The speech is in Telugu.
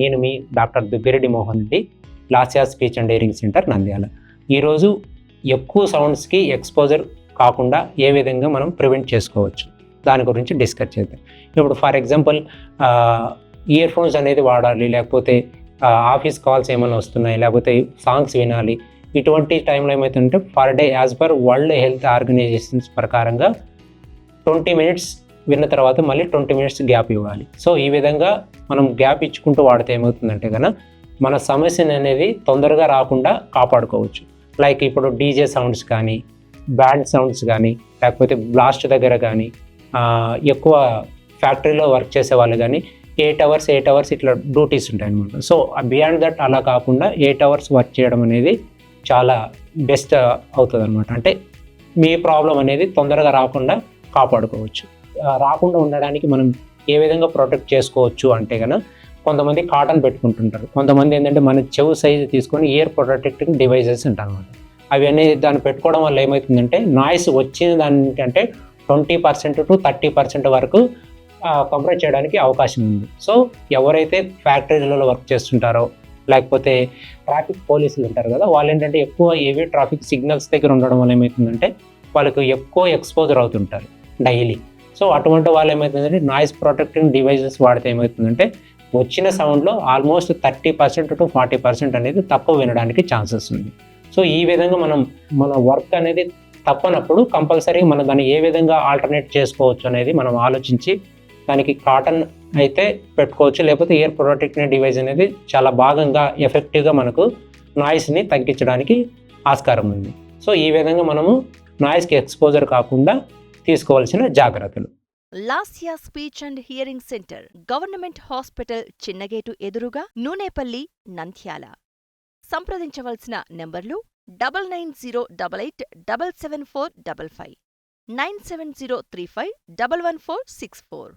నేను మీ doctor Dubbireddy Mohan Reddy Lasya speech and hearing centre Nandyal. ఈరోజు ఎక్కువ సౌండ్స్కి ఎక్స్పోజర్ కాకుండా ఏ విధంగా మనం ప్రివెంట్ చేసుకోవచ్చు? దాని గురించి డిస్కస్ చేద్దాం. ఇప్పుడు ఫర్ ఎగ్జాంపుల్ ఇయర్ ఫోన్స్ అనేది వాడాలి లేకపోతే ఆఫీస్ కాల్స్ ఏమైనా వస్తున్నాయి లేకపోతే సాంగ్స్ వినాలి. ఇటువంటి టైంలో ఏమవుతుందంటే per day as per world health organisations ప్రకారంగా ట్వంటీ మినిట్స్ విన్న తర్వాత మళ్ళీ ట్వంటీ మినిట్స్ గ్యాప్ ఇవ్వాలి. సో ఈ విధంగా మనం గ్యాప్ ఇచ్చుకుంటూ వాడితే ఏమవుతుందంటే కనుక మన సమస్యను అనేది తొందరగా రాకుండా కాపాడుకోవచ్చు. లైక్ ఇప్పుడు డీజే సౌండ్స్ కానీ బ్యాండ్ సౌండ్స్ కానీ లేకపోతే బ్లాస్ట్ దగ్గర కానీ ఎక్కువ ఫ్యాక్టరీలో వర్క్ చేసే వాళ్ళు కానీ ఎయిట్ అవర్స్ ఎయిట్ అవర్స్ ఇట్లా డ్యూటీస్ ఉంటాయి అనమాట సో బియాండ్ దట్ అలా కాకుండా ఎయిట్ అవర్స్ వర్క్ చేయడం అనేది చాలా బెస్ట్ అవుతుంది అనమాట అంటే మీ ప్రాబ్లం అనేది తొందరగా రాకుండా కాపాడుకోవచ్చు. రాకుండా ఉండడానికి మనం ఏ విధంగా ప్రొటెక్ట్ చేసుకోవచ్చు అంటే కనుక కొంతమంది కాటన్ పెట్టుకుంటుంటారు. కొంతమంది ఏంటంటే మన చెవు సైజు తీసుకొని ఇయర్ ప్రొటెక్టింగ్ డివైజెస్ ఉంటారు అనమాట అవన్నీ దాన్ని పెట్టుకోవడం వల్ల ఏమవుతుందంటే నాయిస్ వచ్చిన దానికంటే twenty percent to thirty percent వరకు కంప్రెస్ చేయడానికి అవకాశం ఉంది. సో ఎవరైతే ఫ్యాక్టరీలలో వర్క్ చేస్తుంటారో లేకపోతే ట్రాఫిక్ పోలీసులు ఉంటారు కదా వాళ్ళు ఏంటంటే ఎక్కువ ఏవి ట్రాఫిక్ సిగ్నల్స్ దగ్గర ఉండడం వల్ల ఏమవుతుందంటే వాళ్ళకు ఎక్కువ ఎక్స్పోజర్ అవుతుంటారు డైలీ సో అటువంటి వాళ్ళు ఏమవుతుందంటే నాయిస్ ప్రొటెక్టింగ్ డివైజెస్ వాడితే ఏమవుతుందంటే వచ్చిన సౌండ్లో almost thirty percent to forty percent అనేది తక్కువ వినడానికి ఛాన్సెస్ ఉంది. సో ఈ విధంగా మనం మన వర్క్ అనేది తప్పనప్పుడు కంపల్సరీ మనం దాన్ని ఏ విధంగా ఆల్టర్నేట్ చేసుకోవచ్చు అనేది మనం ఆలోచించి దానికి కాటన్ అయితే పెట్టుకోవచ్చు లేకపోతే ఇయర్ ప్రొటెక్టివ్ డివైస్ అనేది చాలా భాగంగా ఎఫెక్టివ్గా మనకు నాయిస్ని తగ్గించడానికి ఆస్కారం ఉంది. సో ఈ విధంగా మనము నాయిస్కి ఎక్స్పోజర్ కాకుండా తీసుకోవాల్సిన జాగ్రత్తలు. Lasya speech and hearing centre government hospital చిన్నగేటు ఎదురుగా నూనేపల్లి నంద్యాల. సంప్రదించవలసిన నెంబర్లు double nine zero double eight double seven four double five nine seven zero three five double one four six four.